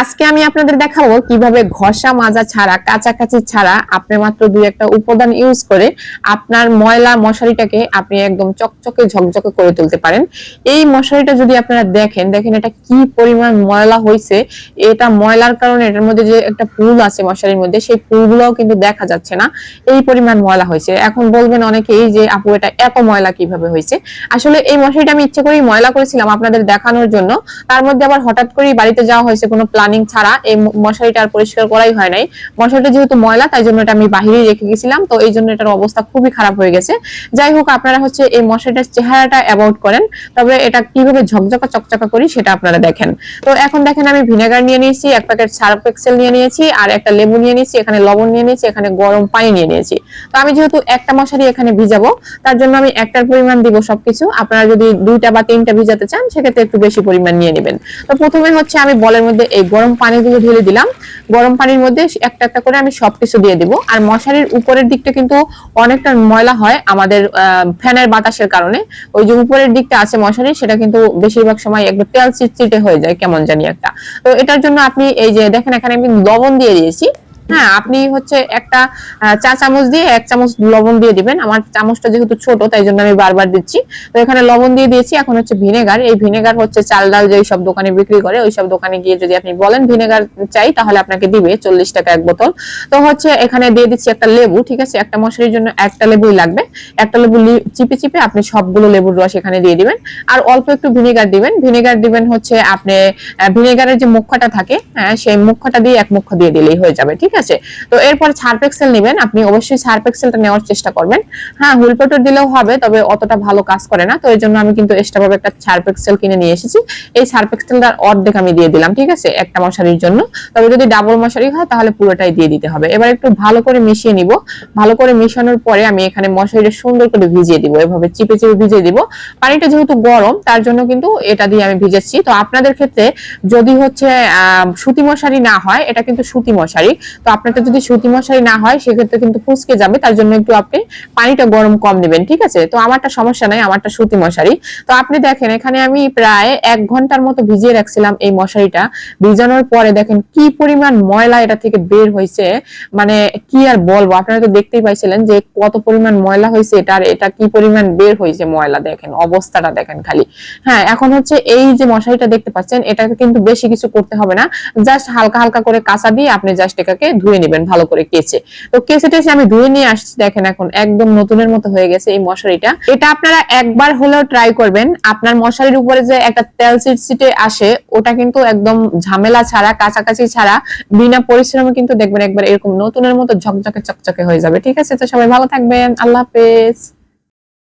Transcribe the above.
আজকে আমি আপনাদের দেখাবো কীভাবে ঘষা, মাজা ছাড়া কাছাকাছি ছাড়া আপনি মাত্র দুই একটা উপাদান ইউজ করে আপনার ময়লা, মশারিটাকে আপনি একদম চকচকে, ঝকঝকে করে তুলতে পারেন। এই মশারিটা যদি আপনারা দেখেন দেখেন এটা কি পরিমাণ ময়লা হয়েছে এটা ময়লার কারণে এটার মধ্যে যে একটা পুল আছে মশারির মধ্যে, সেই পুলগুলোও কিন্তু দেখা যাচ্ছে না। এই পরিমাণ ময়লা হয়েছে এখন বলবেন অনেকেই যে, আপু, এটা এত ময়লা কীভাবে হয়েছে আসলে এই মশারিটা আমি ইচ্ছে করেই ময়লা করেছিলাম আপনাদের দেখানোর জন্য। তার মধ্যে আবার হঠাৎ করেই বাড়িতে যাওয়া হয়েছে কোনো প্ল্যানিং ছাড়া এই মশারিটা আর পরিষ্কার করাই হয় নাই। মশারিটা যেহেতু ময়লা, তাই জন্য এটা আমি বাহিরেই রেখে গেছিলাম, তো এই জন্য এটার অবস্থা খুবই খারাপ হয়ে গেছে। যাই হোক, আপনারা হচ্ছে এই মশারিটার চেহারাটা অ্যাভয়েড করেন, তবে এটা কীভাবে ঝকঝকা চকচকা করি সেটা আপনারা দেখেন। তো এখন দেখেন আমি ভিনেগার নিয়ে নিয়েছি, এক প্যাকেট সার্ফ এক্সেল নিয়ে নিয়েছি, আর একটা লেবু নিয়ে নিয়েছি, এখানে লবণ নিয়ে নিয়েছি, এখানে গরম পানি নিয়ে নিয়েছি। তো আমি যেহেতু একটা মশারি এখানে ভিজাবো, তার জন্য আমি একটার পরিমাণ দিব সবকিছু। আপনারা যদি দুইটা বা তিনটা ভিজাতে চান, সেক্ষেত্রে একটু বেশি পরিমাণ নিয়ে নেবেন। তো প্রথমে হচ্ছে আমি বলের মধ্যে এই গরম পানিগুলো ঢেলে দিলাম। গরম পানির মধ্যে একটা একটা করে আমি সবকিছু দিয়ে দিব। আর মশারির উপরের দিকটা কিন্তু অনেকটা ময়লা হয় আমাদের ফ্যানের বাতাসের কারণে। ওই যে উপরের দিকটা আছে মশারি সেটা কিন্তু বেশিরভাগ সময় একটু তেল চিটচিটে হয়ে যায়, কেমন জানি একটা। তো এটার জন্য আপনি এই যে দেখেন, এখানে আমি লবণ দিয়ে দিয়েছি। হ্যাঁ আপনি হচ্ছে একটা চা চামচ দিয়ে এক চামচ লবণ দিয়ে দিবেন। আমার চামচটা যেহেতু ছোট, তাই জন্য আমি বারবার দিচ্ছি। তো এখানে লবণ দিয়ে দিয়েছি, এখন হচ্ছে ভিনেগার। এই ভিনেগার হচ্ছে চাল ডাল যেই সব দোকানে বিক্রি করে ওই সব দোকানে গিয়ে যদি আপনি বলেন ভিনেগার চাই, তাহলে আপনাকে দিবে চল্লিশ টাকা এক বোতল। তো হচ্ছে এখানে দিয়ে দিচ্ছি একটা লেবু, ঠিক আছে? একটা মশারির জন্য একটা লেবুই লাগবে। একটা লেবু চিপে চিপে আপনি সবগুলো লেবুর রস এখানে দিয়ে দিবেন। আর অল্প একটু ভিনেগার দিবেন। ভিনেগার দিবেন হচ্ছে আপনি ভিনেগারের যে মুখটা থাকে হ্যাঁ সেই মুখটা দিয়ে এক মুখ দিয়ে দিলেই হয়ে যাবে, ঠিক আছে তো এরপর সার্ফ এক্সেল নেবেন, আপনি অবশ্যই সার্ফ এক্সেলটা নেওয়ার চেষ্টা করবেন। হ্যাঁ হুইল পাউডার দিলেও হবে, তবে অতটা ভালো কাজ করে না। তো এই জন্য আমি কিন্তু এক্সট্রা ভাবে একটা সার্ফ এক্সেল কিনে নিয়ে এসেছি। এই সার্ফ এক্সেলটার অর্ধেক আমি দিয়ে দিলাম, ঠিক আছে? একটা মশারির জন্য। তবে যদি ডাবল মশারি হয়, তাহলে পুরোটাই দিয়ে দিতে হবে। এবার একটু ভালো করে মিশিয়ে নিব। ভালো করে মিশানোর পরে আমি এখানে মশারিটা সুন্দর করে ভিজিয়ে দিব। এভাবে চিপে চিপে ভিজিয়ে দিব। পানিটা যেহেতু গরম, তার জন্য কিন্তু এটা দিয়ে আমি ভিজেছি তো আপনাদের ক্ষেত্রে যদি হচ্ছে সুতি মশারি না হয়, এটা কিন্তু সুতি মশারি। তো আপনারটা যদি সুতি মশারি না হয়, সেক্ষেত্রে কিন্তু ফুসকে যাবে। তার জন্য একটু আপনি পানিটা গরম কম নেবেন, ঠিক আছে? তো আমারটা সমস্যা নাই, আমারটা সুতি মশারি। তো আপনি দেখেন, এখানে আমি প্রায় এক ঘণ্টার মতো ভিজিয়ে রাখছিলাম এই মশারিটা। ভিজানোর পরে দেখেন কি পরিমাণ ময়লা এটা থেকে বের হয়েছে। মানে কি আর বলব? আপনারা তো দেখতেই পাইছিলেন যে কত পরিমাণ ময়লা হয়েছে এটা, আর এটা কি পরিমাণ বের হয়েছে ময়লা দেখেন, অবস্থাটা দেখেন খালি। হ্যাঁ এখন হচ্ছে এই যে মশারিটা দেখতে পাচ্ছেন, এটাকে কিন্তু বেশি কিছু করতে হবে না। জাস্ট হালকা হালকা করে কাঁচা দিয়ে আপনি জাস্ট এটাকে ধুয়ে নেবেন ভালো করে কেচে। তো কেচে টেচে আমি ধুয়ে নিয়ে আসছি, দেখেন এখন একদম নতুনের মতো হয়ে গেছে এই মশারিটা। এটা আপনারা একবার হলেও ট্রাই করবেন। আপনার মশারির উপরে যে একটা তেল সিটে আসে, ওটা কিন্তু একদম ঝামেলা ছাড়া, কাছাকাছি ছাড়া, বিনা পরিশ্রমে কিন্তু দেখবেন একবার এরকম নতুনের মতো ঝকঝকে, চকচকে হয়ে যাবে। ঠিক আছে, তো সবাই ভালো থাকবেন। আল্লাহ হাফেজ।